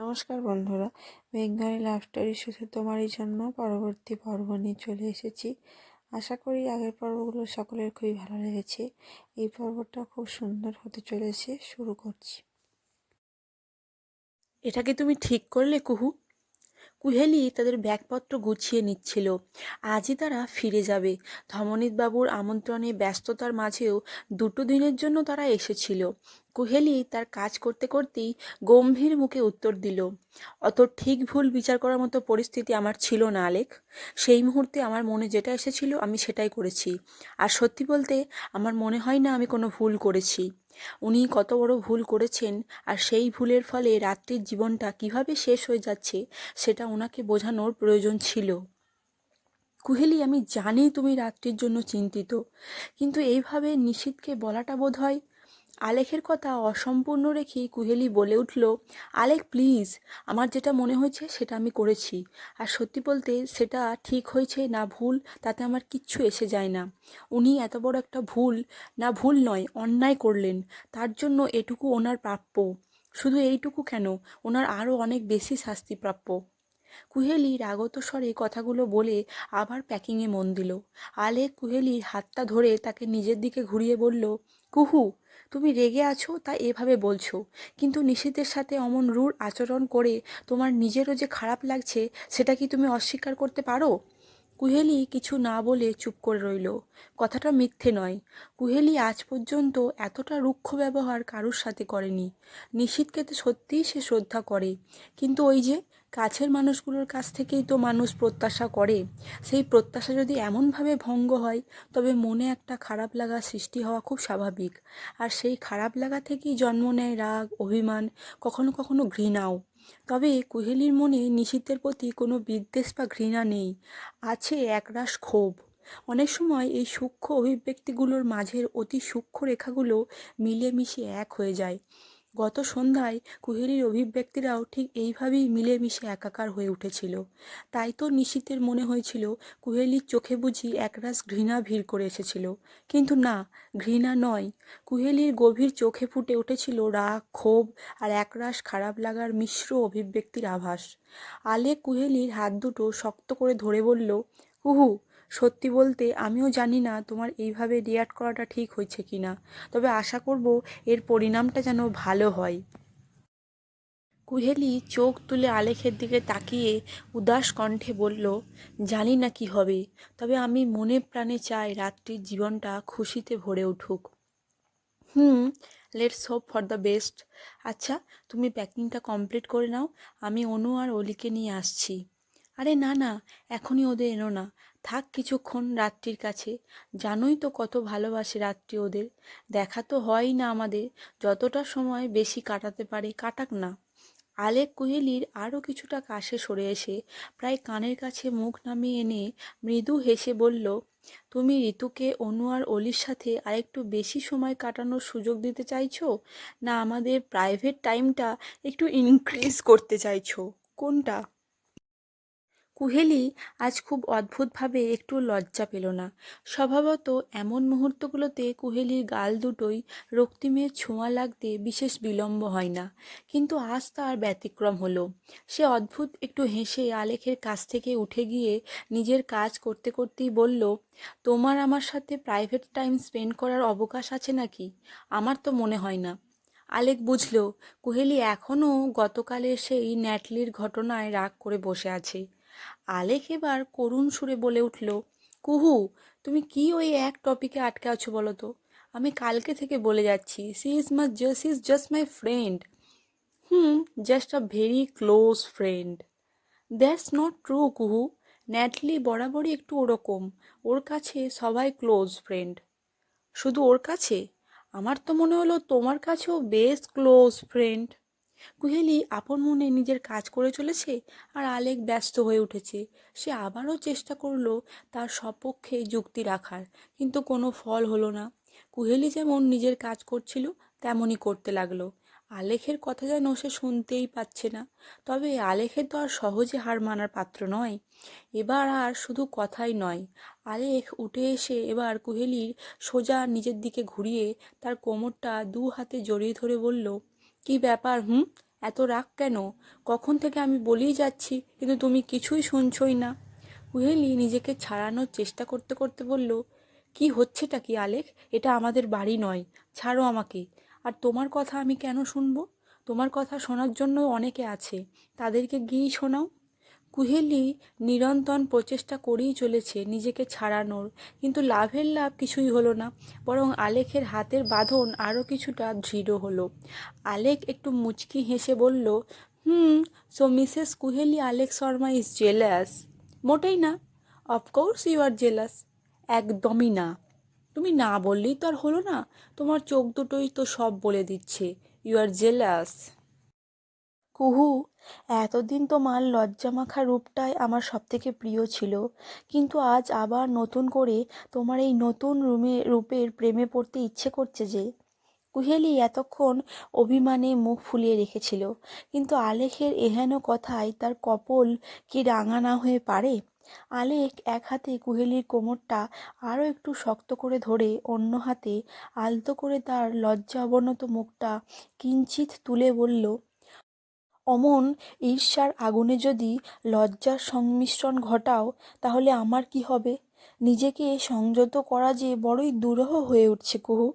নমস্কার বন্ধুরা, Bengali love story শুধু তোমারই জন্য পরবর্তী পর্ব নিয়ে চলে এসেছি। আশা করি আগের পর্বগুলো সকলের খুবই ভালো লেগেছে। এই পর্বটা খুব সুন্দর হতে চলেছে, শুরু করছি। এটাকে তুমি ঠিক করলে, কুহু। কুহেলি তাদের ব্যাগপত্র গুছিয়ে নিচ্ছিল। আজই তারা ফিরে যাবে। ধমনীত বাবুর আমন্ত্রণে ব্যস্ততার মাঝেও দুটো দিনের জন্য তারা এসেছিল। কুহেলি তার কাজ করতে করতেই গম্ভীর মুখে উত্তর দিল, অত ঠিক ভুল বিচার করার মতো পরিস্থিতি আমার ছিল না আলেক সেই মুহূর্তে আমার মনে যেটা এসেছিল আমি সেটাই করেছি। আর সত্যি বলতে আমার মনে হয় না আমি কোনো ভুল করেছি। উনি কত বড় ভুল করেছেন আর সেই ভুলের ফলে রাত্রির জীবনটা কীভাবে শেষ হয়ে যাচ্ছে সেটা ওনাকে বোঝানোর প্রয়োজন ছিল। কুহেলি, আমি জানি তুমি রাত্রির জন্য চিন্তিত, কিন্তু এইভাবে নিশীথকে বলাটা বোধ হয় আলেখের কথা অসম্পূর্ণ রেখেই কুহেলি বলে উঠল আলেক প্লিজ আমার যেটা মনে হয়েছে সেটা আমি করেছি। আর সত্যি বলতে সেটা ঠিক হয়েছে না ভুল, তাতে আমার কিচ্ছু এসে যায় না। উনি এত বড় একটা ভুল, না ভুল নয়, অন্যায় করলেন। তার জন্য এটুকু ওনার প্রাপ্য। শুধু এইটুকু কেন? ওনার আরও অনেক বেশি শাস্তি প্রাপ্য। কুহেলি রাগত স্বরে কথাগুলো বলে আবার প্যাকিংয়ে মন দিল। আলেক কুহেলির হাতটা ধরে তাকে নিজের দিকে ঘুরিয়ে বলল, কুহু তুমি রেগে আছো, তা এভাবে বলছো। কিন্তু নিশীথের সাথে অমন রূঢ় আচরণ করে তোমার নিজেরও যে খারাপ লাগছে, সেটা কি তুমি অস্বীকার করতে পারো? কুহেলি কিছু না বলে চুপ করে রইল। কথাটা মিথ্যে নয়। কুহেলি আজ পর্যন্ত এতটা রুক্ষ ব্যবহার কারুর সাথে করেনি। নিশীথকে তো সত্যিই সে শ্রদ্ধা করে। কিন্তু ওই যে কাছের মানুষগুলোর কাছ থেকেই তো মানুষ প্রত্যাশা করে। সেই প্রত্যাশা যদি এমনভাবে ভঙ্গ হয়, তবে মনে একটা খারাপ লাগা সৃষ্টি হওয়া খুব স্বাভাবিক। আর সেই খারাপ লাগা থেকেই জন্ম নেয় রাগ, অভিমান, কখনো কখনো ঘৃণাও। তবে কুহেলির মনে নিশীথের প্রতি কোনো বিদ্বেষ বা ঘৃণা নেই। আছে একরাশ ক্ষোভ। অনেক সময় এই সূক্ষ্ম অভিব্যক্তিগুলোর মাঝের অতি সূক্ষ্ম রেখাগুলো মিলেমিশে এক হয়ে যায়। গত সন্ধ্যায় কুহেলির অভিব্যক্তিরাও ঠিক এইভাবেই মিলেমিশে একাকার হয়ে উঠেছিল। তাই তো নিশীতের মনে হয়েছিল কুহেলির চোখে বুঝি একরাশ ঘৃণা ভিড় করে এসেছিল। কিন্তু না, ঘৃণা নয়। কুহেলির গভীর চোখে ফুটে উঠেছিল রাগ, ক্ষোভ আর একরাশ খারাপ লাগার মিশ্র অভিব্যক্তির আভাস। আলে কুহেলির হাত দুটো শক্ত করে ধরে বলল কুহু সত্যি বলতে আমিও জানি না তোমার এইভাবে রিয়াক্ট করাটা ঠিক হয়েছে কি না তবে আশা করব এর পরিণামটা যেন ভালো হয়। কুহেলি চোখ তুলে আলেখের দিকে তাকিয়ে উদাস কণ্ঠে বলল, জানি না কি হবে, তবে আমি মনে প্রাণে চাই রাত্রির জীবনটা খুশিতে ভরে উঠুক। হুম let's hope for the best আচ্ছা তুমি প্যাকিংটা কমপ্লিট করে নাও, আমি অনু আর অলিকে নিয়ে আসছি। আরে না না, এখনই ওদের এনো না। থাক কিছুক্ষণ রাত্রির কাছে। জানোই তো কত ভালোবাসে রাত্রি ওদের। দেখা তো হয়ই না আমাদের, যতটা সময় বেশি কাটাতে পারে কাটাক না। আলেক কুহেলির আরও কিছুটা কাছে সরে এসে প্রায় কানের কাছে মুখ নামিয়ে এনে মৃদু হেসে বলল, তুমি ঋতুকে অনু আর অলির সাথে আরেকটু বেশি সময় কাটানোর সুযোগ দিতে চাইছো? না আমাদের প্রাইভেট টাইমটা একটু ইনক্রিজ করতে চাইছো। কোনটা? কুহেলি আজ খুব অদ্ভুতভাবে একটু লজ্জা পেল না। স্বভাবত এমন মুহূর্তগুলোতে কুহেলির গাল দুটোই রক্তিমের ছোঁয়া লাগতে বিশেষ বিলম্ব হয় না। কিন্তু আজ তার ব্যতিক্রম হলো। সে অদ্ভুত একটু হেসে আলেখের কাছ থেকে উঠে গিয়ে নিজের কাজ করতে করতেই বলল, তোমার আমার সাথে প্রাইভেট টাইম স্পেন্ড করার অবকাশ আছে নাকি? আমার তো মনে হয় না। আলেক বুঝল, কুহেলি এখনও গতকালের সেই ন্যাটলির ঘটনায় রাগ করে বসে আছে। আলেক এবার করুণ সুরে বলে উঠল, কুহু, তুমি কি ওই এক টপিকে আটকে আছো বলো তো? আমি কালকে থেকে বলে যাচ্ছি she is my just is just my friend hmm just a very close friend that's not true Kuhu. ন্যাটলি বরাবরই একটু ওরকম। ওর কাছে সবাই ক্লোজ ফ্রেন্ড শুধু ওর কাছে? আমার তো মনে হলো তোমার কাছেও বেশ ক্লোজ ফ্রেন্ড কুহেলি আপন মনে নিজের কাজ করে চলেছে আর আলেক ব্যস্ত হয়ে উঠেছে। সে আবারও চেষ্টা করল তার সপক্ষে যুক্তি রাখার, কিন্তু কোনো ফল হলো না। কুহেলি যেমন নিজের কাজ করছিল, তেমনই করতে লাগল। আলেখের কথা যেন সে শুনতেই পাচ্ছে না। তবে আলেখের তো আর সহজে হার মানার পাত্র নয়। এবার আর শুধু কথাই নয়। আলেখ উঠে এসে এবার কুহেলির সোজা নিজের দিকে ঘুরিয়ে তার কোমরটা দু হাতে জড়িয়ে ধরে বলল কি ব্যাপার, হুম? এত রাগ কেন? কখন থেকে আমি বলেই যাচ্ছি, কিন্তু তুমি কিছুই শুনছই না। কুহেলি নিজেকে ছাড়ানোর চেষ্টা করতে করতে বলল, কি হচ্ছেটা কি আলেক এটা আমাদের বাড়ি নয়। ছাড়ো আমাকে। আর তোমার কথা আমি কেন শুনব? তোমার কথা শোনার জন্য অনেকে আছে। তাদেরকে গিয়েই শোনাও। কুহেলি নিরন্তন প্রচেষ্টা করেই চলেছে নিজেকে ছাড়ানোর। কিন্তু লাভের লাভ কিছুই হলো না, বরং আলেখের হাতের বাঁধন আরও কিছুটা দৃঢ় হলো। আলেক একটু মুচকি হেসে বলল, হুম so Mrs Kuheli Alek Sharma is jealous মোটেই না অফকোর্স ইউ আর জেলাস একদমই না। তুমি না বললেই তো আর হলো না, তোমার চোখ দুটোই তো সব বলে দিচ্ছে ইউ আর জেলাস কুহু এতদিন তোমার লজ্জামাখা রূপটাই আমার সবথেকে প্রিয় ছিল। কিন্তু আজ আবার নতুন করে তোমার এই নতুন রুমে, রূপের প্রেমে পড়তে ইচ্ছে করছে যে। কুহেলি এতক্ষণ অভিমানে মুখ ফুলিয়ে রেখেছিল। কিন্তু আলেখের এহেন কথায় তার কপল কি রাঙা না হয়ে পারে? আলেক এক হাতে কুহেলির কোমরটা আরও একটু শক্ত করে ধরে, অন্য হাতে আলতো করে তার লজ্জা অবনত মুখটা কিঞ্চিত তুলে বলল অমন ঈর্ষার আগুনে যদি লজ্জার সংমিশ্রণ ঘটাও, তাহলে আমার কি হবে? নিজেকে সংযত করা যে বড়ই দুরহ হয়ে উঠছে কুহু।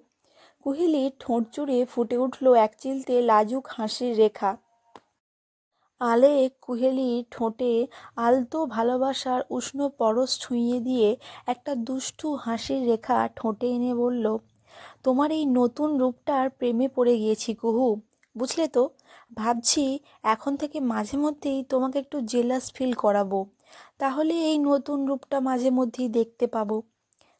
কুহেলির ঠোঁট জুড়ে ফুটে উঠল এক চিলতে লাজুক হাসির রেখা। আলেক কুহেলির ঠোঁটে আলতো ভালোবাসার উষ্ণ পরশ ছুঁয়ে দিয়ে একটা দুষ্টু হাসির রেখা ঠোঁটে এনে বলল, তোমার এই নতুন রূপটার প্রেমে পড়ে গিয়েছি কুহু। বুঝলে তো? ভাবছি এখন থেকে মাঝে মধ্যেই তোমাকে একটু জেলাস ফিল করাবো। তাহলে এই নতুন রূপটা মাঝে মধ্যেই দেখতে পাবো।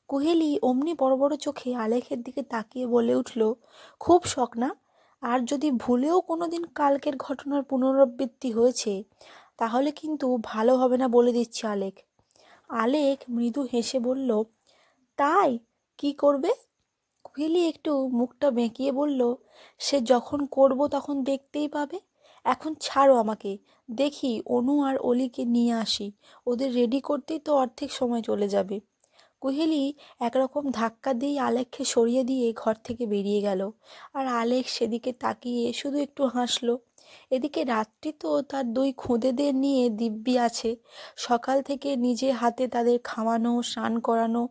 কুহেলি অমনি বড় বড় চোখে আলেখের দিকে তাকিয়ে বলে উঠল, খুব শখ না? আর যদি ভুলেও কোনো দিন কালকের ঘটনার পুনরাবৃত্তি হয়েছে, তাহলে কিন্তু ভালো হবে না বলে দিচ্ছি আলেক আলেক মৃদু হেসে বলল, তাই? কি করবে? কুহেলি একটু মুখটা বেঁকিয়ে বলল, সে যখন করব তখন দেখতেই পাবে? এখন ছাড়ো আমাকে। দেখি অনু আর অলিকে নিয়ে আসি। ওদের রেডি করতেই তো অর্ধেক সময় চলে যাবে। কুহেলি একরকম ধাক্কা দিয়ে আলেককে সরিয়ে দিয়ে ঘর থেকে বেরিয়ে গেল। আর আলেক সেদিকে তাকিয়ে শুধু একটু হাসলো। এদিকে রাত্রি তো তার দুই খুদেদের নিয়ে দিব্যি আছে। সকাল থেকে নিজে হাতে তাদের খাওয়ানো, স্নান করানো,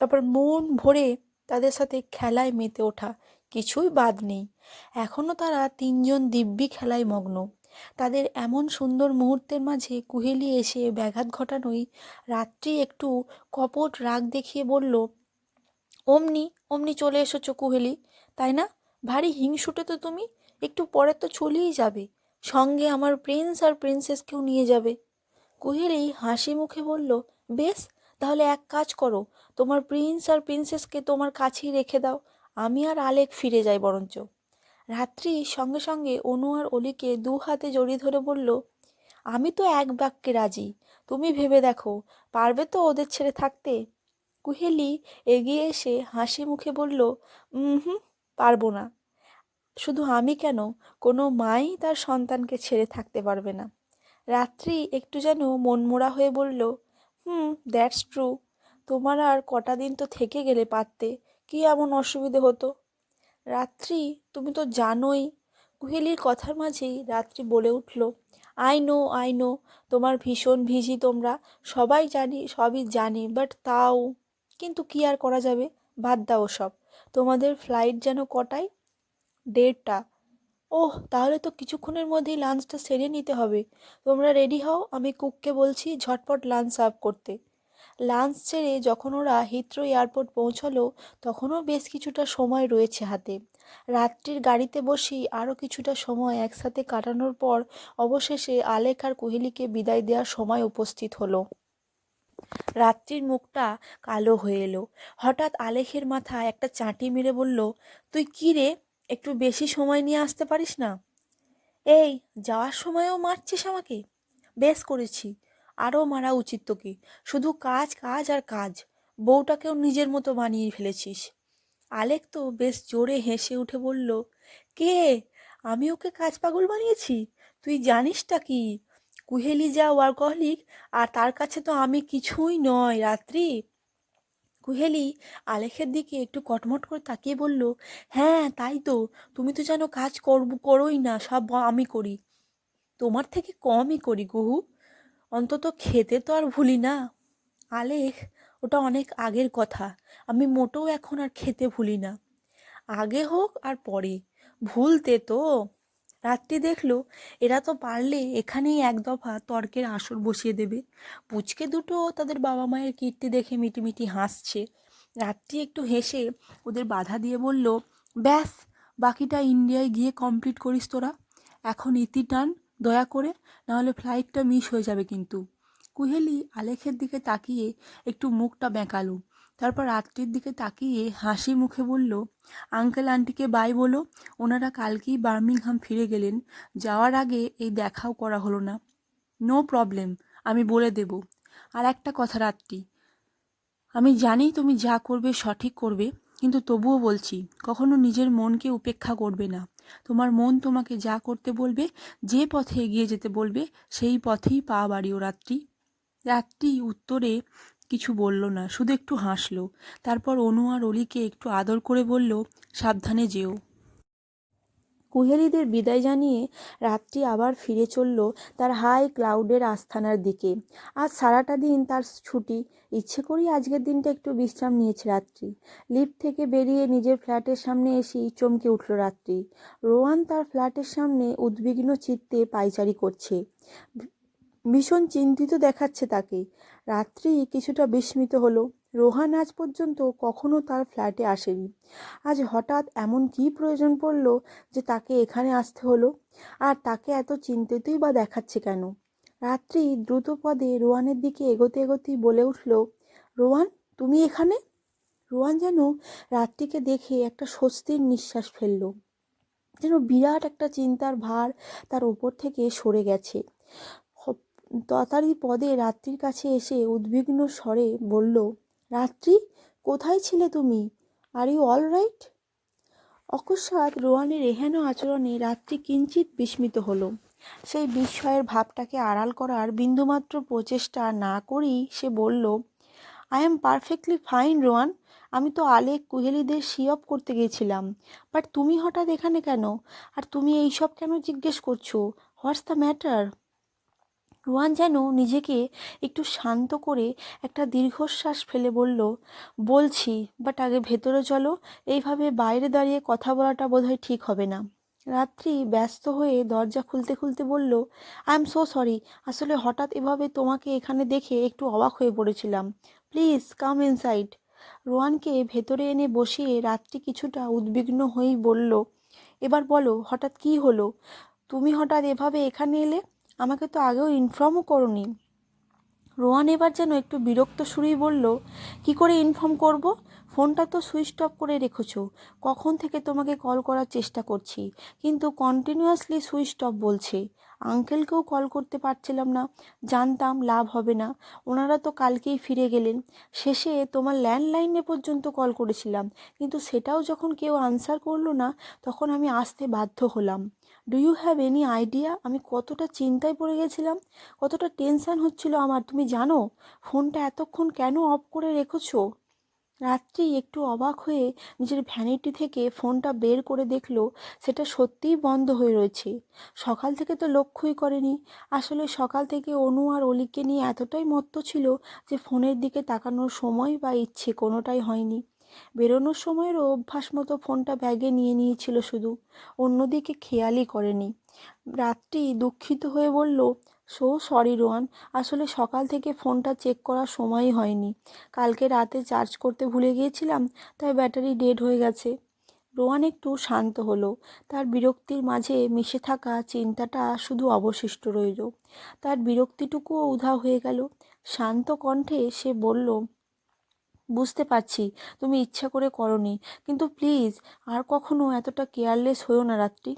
তারপর মন ভরে তাদের সাথে খেলায় মেতে ওঠা কিছুই বাদ নেই। এখনও তারা তিনজন দিব্যি খেলায় মগ্ন। তাদের এমন সুন্দর মুহূর্তের মাঝে কুহেলি এসে ব্যাঘাত ঘটানোই রাত্রি একটু কপট রাগ দেখিয়ে বলল, অমনি অমনি চলে এসেছ কুহেলি, তাই না? ভারী হিংসুটে তো তুমি, একটু পরে তো চলেই যাবে। সঙ্গে আমার প্রিন্স আর প্রিন্সেসকেও নিয়ে যাবে। কুহেলি হাসি মুখে বলল, বেশ তাহলে এক কাজ করো, তোমার প্রিন্স আর প্রিন্সেসকে তোমার কাছেই রেখে দাও, আমি আর আলেক ফিরে যাই বরঞ্চ। রাত্রি সঙ্গে সঙ্গে অনু আর অলিকে দু হাতে জড়িয়ে ধরে বলল, আমি তো এক বাক্যে রাজি, তুমি ভেবে দেখো, পারবে তো ওদের ছেড়ে থাকতে? কুহেলি এগিয়ে এসে হাসি মুখে বলল হুম, পারব না। শুধু আমি কেন? কোনো মাই তার সন্তানকে ছেড়ে থাকতে পারবে না। রাত্রি একটু যেন মনমোড়া হয়ে বলল হুম দ্যাটস ট্রু তোমার আর কটা দিন তো থেকে গেলে পারতে। কি এমন অসুবিধে হতো? রাত্রি, তুমি তো জানোই। কুহেলির কথার মাঝেই রাত্রি বলে উঠল। আই নো আই নো তোমার ভীষণ ভিজি তোমরা। সবাই জানি, সবই জানি বাট তাও। কিন্তু কি আর করা যাবে? বাদ দাও সব। তোমাদের ফ্লাইট যেন কটায়? দেড়টা। ওহ, তাহলে তো কিছুক্ষণের মধ্যেই লাঞ্চটা সেরে নিতে হবে। তোমরা রেডি হও, আমি কুককে বলছি ঝটপট লাঞ্চ সার্ভ করতে। লাঞ্চ ছেড়ে যখন ওরা হিথ্রো এয়ারপোর্ট পৌঁছলো, তখনও বেশ কিছুটা সময় রয়েছে হাতে। রাত্রির গাড়িতে বসি আরও কিছুটা সময় একসাথে কাটানোর পর অবশেষে আলেখ আর কুহেলিকে বিদায় দেওয়ার সময় উপস্থিত হলো। রাত্রির মুখটা কালো হয়ে এলো। হঠাৎ আলেখের মাথায় একটা চাঁটি মেরে বলল, তুই কী রে? একটু বেশি সময় নিয়ে আসতে পারিস না? এই, যাওয়ার সময়ও মারছিস আমাকে। বেশ করেছি। আরও মারা উচিত তোকে। শুধু কাজ কাজ আর কাজ। বউটাকেও নিজের মতো বানিয়ে ফেলেছিস। আলেক তো বেশ জোরে হেসে উঠে বলল, কে? আমি ওকে কাজ পাগল বানিয়েছি? তুই জানিসটা কি? কুহেলি যা ওয়ার্কহলিক, আর তার কাছে তো আমি কিছুই নয়, রাত্রি? কুহেলি আলেখের দিকে একটু কটমট করে তাকিয়ে বলল হ্যাঁ তাই তো। তুমি তো যেন কাজ করব, করোই না, সব আমি করি। তোমার থেকে কমই করি, গুহু। অন্তত খেতে তো আর ভুলি না। আলেখ, ওটা অনেক আগের কথা। আমি মোটেও এখন আর খেতে ভুলি না। আগে হোক আর পরে। ভুলতে তো। রাত্রি দেখল, এরা তো পারলে এখানেই এক দফা তর্কের আসর বসিয়ে দেবে। পুচকে দুটো তাদের বাবা মায়ের কীর্তি দেখে মিটিমিটি হাসছে। রাত্রি একটু হেসে ওদের বাধা দিয়ে বলল, ব্যাস, বাকিটা ইন্ডিয়ায় গিয়ে কমপ্লিট করিস তোরা। এখন ইতি টান, দয়া করে, নাহলে ফ্লাইটটা মিস হয়ে যাবে কিন্তু। কুহেলি আলেখের দিকে তাকিয়ে একটু মুখটা বেঁকালো। তারপর রাত্রির দিকে তাকিয়ে হাসি মুখে বলল, আঙ্কেল, আন্টিকে বাই বলো। ওনারা কালকেই বার্মিংহাম ফিরে গেলেন। যাওয়ার আগে এই দেখাও করা হলো না। নো প্রবলেম আমি বলে দেব। আর একটা কথা রাত্রি। আমি জানি তুমি যা করবে সঠিক করবে, কিন্তু তবুও বলছি, কখনো নিজের মনকে উপেক্ষা করবে না। তোমার মন তোমাকে যা করতে বলবে, যে পথে এগিয়ে যেতে বলবে, সেই পথেই পা বাড়িও রাত্রি। রাত্রি উত্তরে কিছু বলল না, শুধু একটু হাসলো। তারপর অনু আর অলিকে একটু আদর করে বলল, সাবধানে যেও। কুহেলিদের বিদায় জানিয়ে রাত্রি আবার ফিরে চলল তার হাই ক্লাউডের আস্থানার দিকে। আজ সারাটা দিন তার ছুটি। ইচ্ছে করেই আজকের দিনটা একটু বিশ্রাম নিয়েছে রাত্রি। লিফট থেকে বেরিয়ে নিজের ফ্ল্যাটের সামনে এসেই চমকে উঠল রাত্রি। রোয়ান তার ফ্ল্যাটের সামনে উদ্বিগ্ন চিত্তে পাইচারি করছে। ভীষণ চিন্তিত দেখাচ্ছে তাকে রাত্রি কিছুটা বিস্মিত হলো। রোহান আজ পর্যন্ত কখনো তার ফ্ল্যাটে আসেনি। আজ হঠাৎ এমন কী প্রয়োজন পড়ল যে তাকে এখানে আসতে হলো? আর তাকে এত চিন্তিতই বা দেখাচ্ছে কেন? রাত্রি দ্রুত পদে রোয়ানের দিকে এগোতে এগোতেই বলে উঠল রোয়ান তুমি এখানে? রোয়ান যেন রাত্রিকে দেখে একটা স্বস্তির নিঃশ্বাস ফেলল। যেন বিরাট একটা চিন্তার ভার তার ওপর থেকে সরে গেছে। তাড়াতাড়ি পদে রাত্রির কাছে এসে উদ্বিগ্ন স্বরে বলল, রাত্রি, কোথায় ছিলে তুমি? আর ইউ অল রাইট অকস্মাৎ রোয়ানের এহেন আচরণে রাত্রি কিঞ্চিত বিস্মিত হলো। সেই বিস্ময়ের ভাবটাকে আড়াল করার বিন্দুমাত্র প্রচেষ্টা না করেই সে বলল I am perfectly fine Rowan. আমি তো আলেক কুহেলিদের অফ করতে গিয়েছিলাম বাট তুমি হঠাৎ এখানে কেন? আর তুমি এইসব কেন জিজ্ঞেস করছ? হোয়াটস দ্য ম্যাটার রোয়ান যেন নিজেকে একটু শান্ত করে একটা দীর্ঘশ্বাস ফেলে বলল, বলছি বাট আগে ভেতরে চলো। এইভাবে বাইরে দাঁড়িয়ে কথা বলাটা বোধহয় ঠিক হবে না। রাত্রি ব্যস্ত হয়ে দরজা খুলতে খুলতে বলল আই এম সো সরি আসলে হঠাৎ এভাবে তোমাকে এখানে দেখে একটু অবাক হয়ে পড়েছিলাম। প্লিজ কাম ইনসাইড রোয়ানকে ভেতরে এনে বসিয়ে রাত্রি কিছুটা উদ্বিগ্ন হয়েই বলল, এবার বলো, হঠাৎ কী হলো? তুমি হঠাৎ এভাবে এখানে এলে? আমাকে তো আগেও ইনফর্মও করনি। রোহান এবার যেন একটু বিরক্ত সুরেই বলল, কি করে ইনফর্ম করব? ফোনটা তো সুইচ অফ করে রেখেছো। কখন থেকে তোমাকে কল করার চেষ্টা করছি? কিন্তু কন্টিনিউয়াসলি সুইচ অফ বলছে। আঙ্কেলকেও কল করতে পারছিলাম না। জানতাম লাভ হবে না। ওনারা তো কালকেই ফিরে গেলেন। শেষে তোমার ল্যান্ডলাইনে পর্যন্ত কল করেছিলাম। কিন্তু সেটাও যখন কেউ আনসার করল না, তখন আমি আসতে বাধ্য হলাম। Do you have any idea আমি কতটা চিন্তায় পড়ে গেছিলাম, কতটা টেনশন হচ্ছিল আমার। তুমি জানো, ফোনটা এতক্ষণ কেন অফ করে রেখেছো? রাত্রি একটু অবাক হয়ে নিজের ভ্যানিটি থেকে ফোনটা বের করে দেখল, সেটা সত্যিই বন্ধ হয়ে রয়েছে। সকাল থেকে তো লক্ষ্যই করেনি। আসলে সকাল থেকে অনু আর অলিকে নিয়ে এতটাই মত্ত ছিল যে ফোনের দিকে তাকানোর সময় বা ইচ্ছে কোনোটাই হয়নি। বেরোনোর সময়েরও অভ্যাস মতো ফোনটা ব্যাগে নিয়ে নিয়েছিল শুধু। অন্যদিকে খেয়ালই করেনি। রাত্রি দুঃখিত হয়ে বলল সো সরি রোয়ান, আসলে সকাল থেকে ফোনটা চেক করার সময়ই হয়নি। কালকে রাতে চার্জ করতে ভুলে গিয়েছিলাম, তাই ব্যাটারি ডেড হয়ে গেছে। রোয়ান একটু শান্ত হলো। তার বিরক্তির মাঝে মিশে থাকা চিন্তাটা শুধু অবশিষ্ট রইল। তার বিরক্তিটুকুও উধাও হয়ে গেল। শান্ত কণ্ঠে সে বলল বুঝতে পারছি, তুমি ইচ্ছা করে করনি। কিন্তু প্লিজ, আর কখনো এতটা কেয়ারলেস হয়েও না রাত্রি।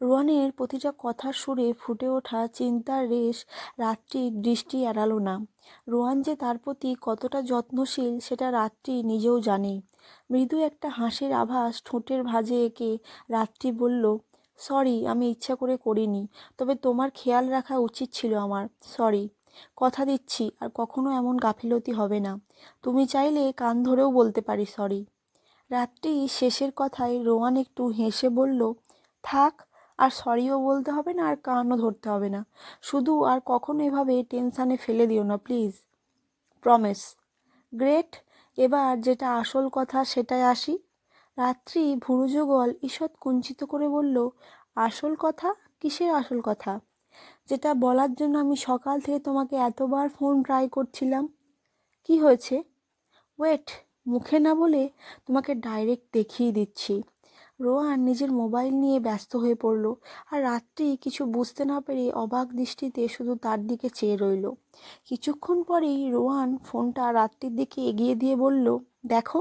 রোয়ানের প্রতিটা কথার সুরে ফুটে ওঠা চিন্তার রেশ রাত্রির দৃষ্টি এড়ালো না। রোয়ান যে তার প্রতি কতটা যত্নশীল, সেটা রাত্রি নিজেও জানে। মৃদু একটা হাসির আভাস ঠোঁটের ভাঁজে এঁকে রাত্রি বলল, সরি, আমি ইচ্ছা করে করিনি, তবে তোমার খেয়াল রাখা উচিত ছিল আমার। সরি। কথা দিচ্ছি আর কখনো এমন গাফিলতি হবে না। তুমি চাইলে কান ধরেও বলতে পারি সরি রাত্রি শেষের কথায় রোয়ান একটু হেসে বলল, থাক, আর সরিও বলতে হবে না, আর কানও ধরতে হবে না। শুধু আর কখনো এভাবে টেনশানে ফেলে দিও না প্লিজ প্রমিস গ্রেট এবার যেটা আসল কথা সেটাই আসি। রাত্রি ভুরুযুগল ঈষৎ কুঞ্চিত করে বলল, আসল কথা? কিসের আসল কথা? যেটা বলার জন্য আমি সকাল থেকে তোমাকে এতবার ফোন ট্রাই করছিলাম। কি হয়েছে? ওয়েট মুখে না বলে তোমাকে ডাইরেক্ট দেখিয়ে দিচ্ছি। রোহান নিজের মোবাইল নিয়ে ব্যস্ত হয়ে পড়ল আর রাত্রি কিছু বুঝতে না পেরে অবাক দৃষ্টিতে শুধু তার দিকে চেয়ে রইল। কিছুক্ষণ পরেই রোহান ফোনটা রাত্রির দিকে এগিয়ে দিয়ে বলল, দেখো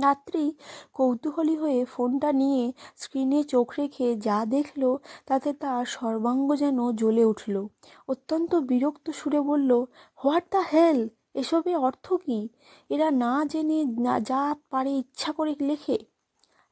রাত্রি কৌতূহলী হয়ে ফোনটা নিয়ে স্ক্রিনে চোখ রেখে যা দেখল, তাতে তার সর্বাঙ্গ যেন জ্বলে উঠল। অত্যন্ত বিরক্ত সুরে বলল হোয়াট দ্য হেল এসবের অর্থ কী? এরা না জেনে যা পারে ইচ্ছা করে লেখে।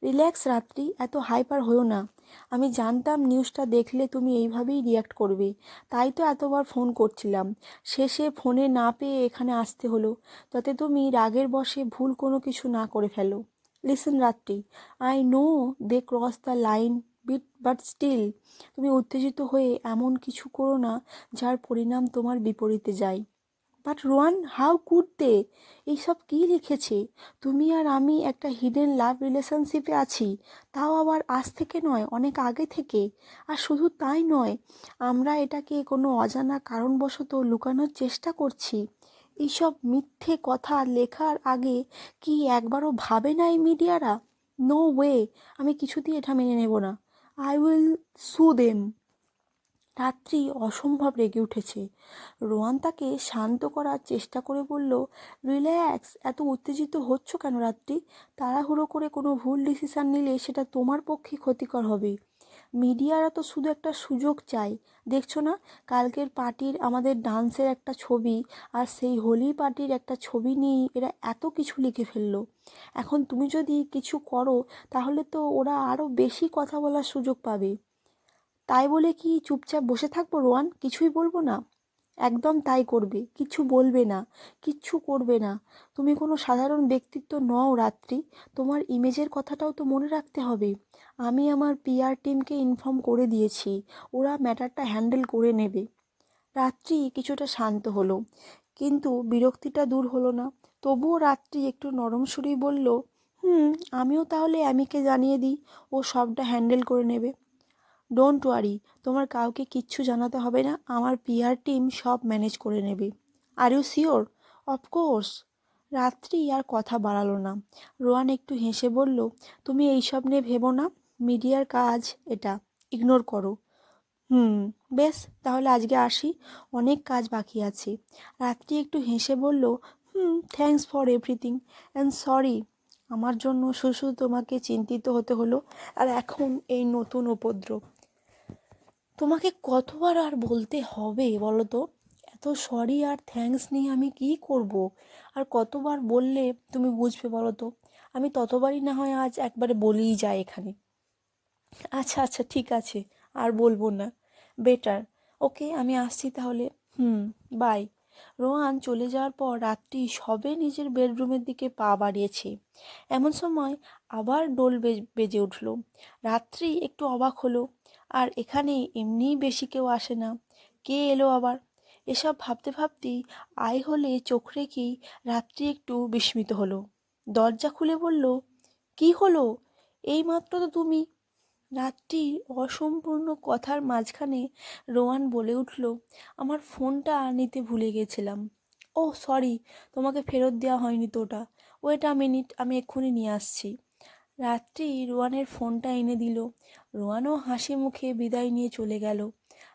রিল্যাক্স রাত্রি, এত হাইপার হয়েও না। আমি জানতাম নিউজটা দেখলে তুমি এইভাবেই রিয়াক্ট করবে। তাই তো এতবার ফোন করছিলাম। শেষে ফোনে না পেয়ে এখানে আসতে হলো। যাতে তুমি রাগের বশে ভুল কোনো কিছু না করে ফেলো। Listen Ratri. I know they cross the line bit, but still. তুমি উত্তেজিত হয়ে এমন কিছু করো না, যার পরিণাম তোমার বিপরীতে যায়। But Rowan how could they এইসব কী লিখেছে? তুমি আর আমি একটা হিডেন লাভ রিলেশনশিপে আছি। তাও আবার আজ থেকে নয়, অনেক আগে থেকে। আর শুধু তাই নয়, আমরা এটাকে কোনো অজানা কারণবশত লুকানোর চেষ্টা করছি। এইসব মিথ্যে কথা লেখার আগে কি একবারও ভাবে না এই মিডিয়ারা? নো ওয়ে আমি কিছুতেই এটা মেনে নেব না। আই উইল সু দেম রাত্রি অসম্ভব রেগে উঠেছে। রোয়ান তাকে শান্ত করার চেষ্টা করে বলল, রিল্যাক্স, এত উত্তেজিত হচ্ছ কেন রাত্রি? তাড়াহুড়ো করে কোনো ভুল ডিসিশান নিলে সেটা তোমার পক্ষে ক্ষতিকর হবে। মিডিয়ারা তো শুধু একটা সুযোগ চাই দেখছ না, কালকের পার্টির আমাদের ডান্সের একটা ছবি আর সেই হোলি পার্টির একটা ছবি নিয়েই এরা এত কিছু লিখে ফেলল। এখন তুমি যদি কিছু করো, তাহলে তো ওরা আরও বেশি কথা বলার সুযোগ পাবে। তাই বলে কি চুপচাপ বসে থাকব, রোয়ান? কিছুই বলব না। একদম তাই করবে, কিছু বলবে না, কিচ্ছু করবে না। তুমি কোনো সাধারণ ব্যক্তিত্ব নও, রাত্রি। তোমার ইমেজের কথাটাও তো মনে রাখতে হবে। আমি আমার পিআর টিমকে ইনফর্ম করে দিয়েছি, ওরা ম্যাটারটা হ্যান্ডেল করে নেবে। রাত্রি কিছুটা শান্ত হলো, কিন্তু বিরক্তিটা দূর হলো না। তবুও রাত্রি একটু নরম সুরেই বলল, হুম, আমিও তাহলে অ্যামিকে জানিয়ে দিই, ও সবটা হ্যান্ডেল করে নেবে। ডোন্ট ওয়ারি তোমার কাউকে কিচ্ছু জানাতে হবে না, আমার পিআর টিম সব ম্যানেজ করে নেবে। আর ইউ শিওর অফকোর্স রাত্রি আর কথা বাড়ালো না। রোয়ান একটু হেসে বলল, তুমি এইসব নিয়ে ভেবো না, মিডিয়ার কাজ এটা ইগনোর করো। হুম, বেশ, তাহলে আজকে আসি, অনেক কাজ বাকি আছে। রাত্রি একটু হেসে বলল, হুম thanks for everything and sorry আমার জন্য শুধু তোমাকে চিন্তিত হতে হলো, আর এখন এই নতুন উপদ্রব। তোমাকে কতবার আর বলতে হবে বলো তো এত সরি আর থ্যাঙ্কস নিয়ে আমি কী করব? আর কতবার বললে তুমি বুঝবে বলো তো আমি ততবারই না হয় আজ একবারে বলেই যাই এখানে। আচ্ছা আচ্ছা ঠিক আছে, আর বলব না। বেটার ওকে আমি আসছি তাহলে। হুম বাই রোহান চলে যাওয়ার পর রাত্রি সবে নিজের বেডরুমের দিকে পা বাড়িয়েছে। এমন সময় আবার ডোল বেজে উঠল। রাত্রি একটু অবাক হলো। আর এখানে এমনিই বেশি কেউ আসে না। কে এলো আবার? এসব ভাবতে ভাবতেই আয় হলে চোখ রেখেই রাত্রি একটু বিস্মিত হলো। দরজা খুলে বলল, কি হলো? এই মাত্র তো তুমি? রাত্রির অসম্পূর্ণ কথার মাঝখানে রোয়ান বলে উঠল, আমার ফোনটা নিতে ভুলে গেছিলাম। ও সরি, তোমাকে ফেরত দেওয়া হয়নি তো ওটা। ওয়েট আ মিনিট, আমি এক্ষুনি নিয়ে আসছি। রাত্রি রোয়ানের ফোনটা এনে দিল। রোয়ানও হাসি মুখে বিদায় নিয়ে চলে গেল।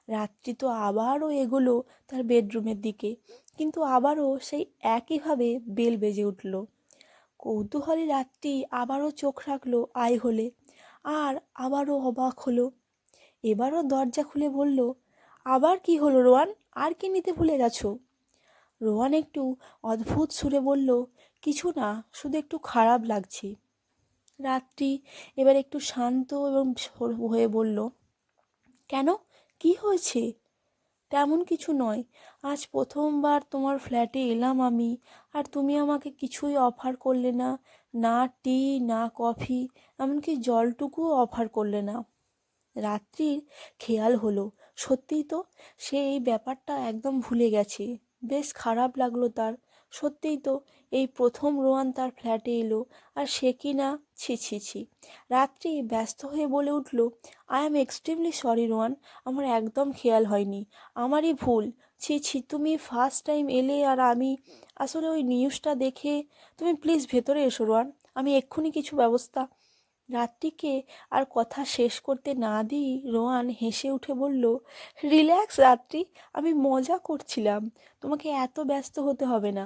রাত্রি তো আবারও এগোলো তার বেডরুমের দিকে, কিন্তু আবারও সেই একইভাবে বেল বেজে উঠল। কৌতূহলী রাত্রি আবারও চোখ রাখল আয় হলে, আর আবারও অবাক হলো। এবারও দরজা খুলে বলল, আবার কি হলো রোয়ান? আর কি নিতে ভুলে গেছো? রোয়ান একটু অদ্ভুত সুরে বলল, কিছু না, শুধু একটু খারাপ লাগছে। রাত্রি। এবার একটু শান্ত এবং হয়ে বলল, কেন? কি হয়েছে? তেমন কিছু নয়। আজ প্রথমবার তোমার ফ্ল্যাটে এলাম আমি, আর তুমি আমাকে কিছুই অফার করলে না। না টি, না কফি, এমনকি জলটুকুও অফার করলে না। রাত্রির খেয়াল হলো। সত্যিই তো, সে এই ব্যাপারটা একদম ভুলে গেছে। বেশ খারাপ লাগল তার। সত্যিই তো এই প্রথম রোয়ান তার ফ্ল্যাটে এলো, আর সে কি না ছি ছি ছি। রাত্রি ব্যস্ত হয়ে বলে উঠল I am extremely sorry Rowan. আমার একদম খেয়াল হয়নি। আমারই ভুল। ছি ছি, তুমি ফার্স্ট টাইম এলে আর আমি আসলে ওই নিউজটা দেখে তুমি প্লিজ ভেতরে এসো, রোয়ান। আমি এক্ষুনি কিছু ব্যবস্থা রাত্রিকে আর কথা শেষ করতে না দিই রোয়ান হেসে উঠে বলল রিল্যাক্স রাত্রি, আমি মজা করছিলাম। তোমাকে এত ব্যস্ত হতে হবে না।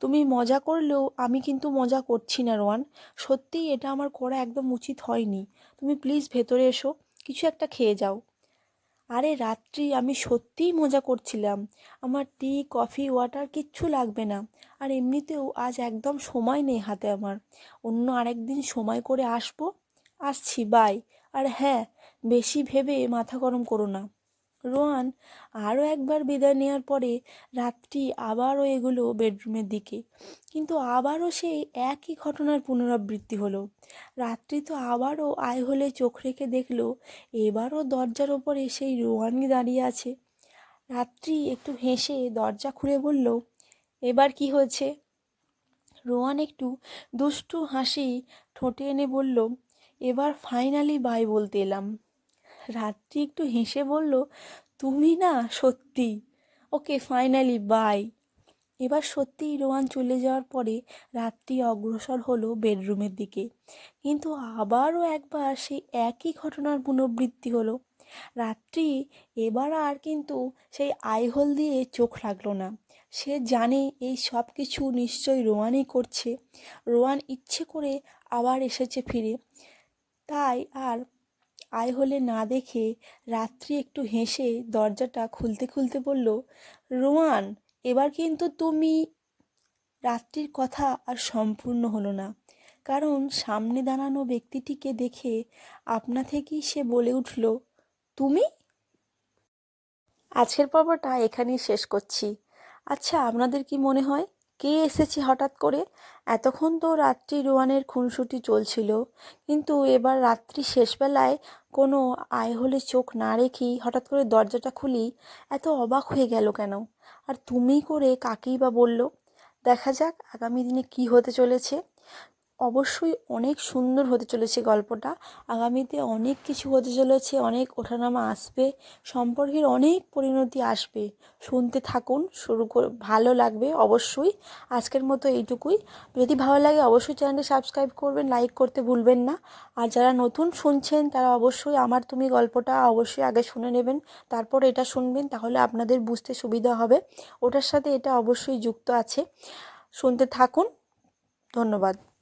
তুমি মজা করলেও আমি কিন্তু মজা করছি না, রোয়ান। সত্যিই এটা আমার করা একদম উচিত হয়নি। তুমি প্লিজ ভেতরে এসো, কিছু একটা খেয়ে যাও। আরে রাত্রি, আমি সত্যিই মজা করছিলাম। আমার টি, কফি, ওয়াটার কিচ্ছু লাগবে না। আর এমনিতেও আজ একদম সময় নেই হাতে আমার। অন্য আরেকদিন সময় করে আসব? আসছি, বাই। আর হ্যাঁ বেশি ভেবে মাথা গরম করো না। রোয়ান আরও একবার বিদায় নেওয়ার পরে রাত্রি আবারও এগুলো বেডরুমের দিকে। কিন্তু আবারও সেই একই ঘটনার পুনরাবৃত্তি হলো। রাত্রি তো আবারও আয় হলে চোখ রেখে দেখল, এবারও দরজার ওপরে সেই রোয়ানই দাঁড়িয়ে আছে। রাত্রি একটু হেসে দরজা খুলে বলল, এবার কি হয়েছে? রোয়ান একটু দুষ্টু হাসি ঠোঁটে এনে বলল, এবার ফাইনালি বাই বলতে এলাম। রাত্রি একটু হেসে বলল, তুমি না সত্যি? ওকে ফাইনালি বাই এবার সত্যিই রোয়ান চলে যাওয়ার পরে রাত্রি অগ্রসর হলো বেডরুমের দিকে। কিন্তু আবারও একবার সেই একই ঘটনার পুনরাবৃত্তি হলো। রাত্রি এবার আর কিন্তু সেই আইহোল দিয়ে চোখ রাখল না। সে জানে এই সব কিছু নিশ্চয়ই রোয়ানই করছে। রোয়ান ইচ্ছে করে আবার এসেছে ফিরে। তাই আর আয় হলে না দেখে রাত্রি একটু হেসে দরজাটা খুলতে খুলতে বলল, রোয়ান, এবার কিন্তু তুমি রাত্রির কথা আর সম্পূর্ণ হলো না। কারণ সামনে দাঁড়ানো ব্যক্তিটিকে দেখে আপনা থেকেই সে বলে উঠল, তুমি? আজকের পর্বটা এখানেই শেষ করছি। আচ্ছা আপনাদের কি মনে হয় কে এসেছে হঠাৎ করে? এতক্ষণ তো রাত্রি রোয়ানের খুনসুটি চলছিল, কিন্তু এবার রাত্রি শেষবেলায় কোনো আয় হলে চোখ না রেখেই হঠাৎ করে দরজাটা খুলি, এত অবাক হয়ে গেল কেন? আর তুমি করে কাকেই বা বলল? দেখা যাক আগামী দিনে কি হতে চলেছে। অবশ্যই অনেক সুন্দর হতে চলেছে গল্পটা। আগামীতে অনেক কিছু হতে চলেছে, অনেক ওঠানামা আসবে, সম্পর্কের অনেক পরিণতি আসবে। শুনতে থাকুন, শুরু করে, ভালো লাগবে অবশ্যই। আজকের মতো এইটুকুই। যদি ভালো লাগে অবশ্যই চ্যানেলটি সাবস্ক্রাইব করবেন, লাইক করতে ভুলবেন না। আর যারা নতুন শুনছেন, তারা অবশ্যই আমার তুমি গল্পটা অবশ্যই আগে শুনে নেবেন, তারপর এটা শুনবেন, তাহলে আপনাদের বুঝতে সুবিধা হবে। ওটার সাথে এটা অবশ্যই যুক্ত আছে। শুনতে থাকুন। ধন্যবাদ।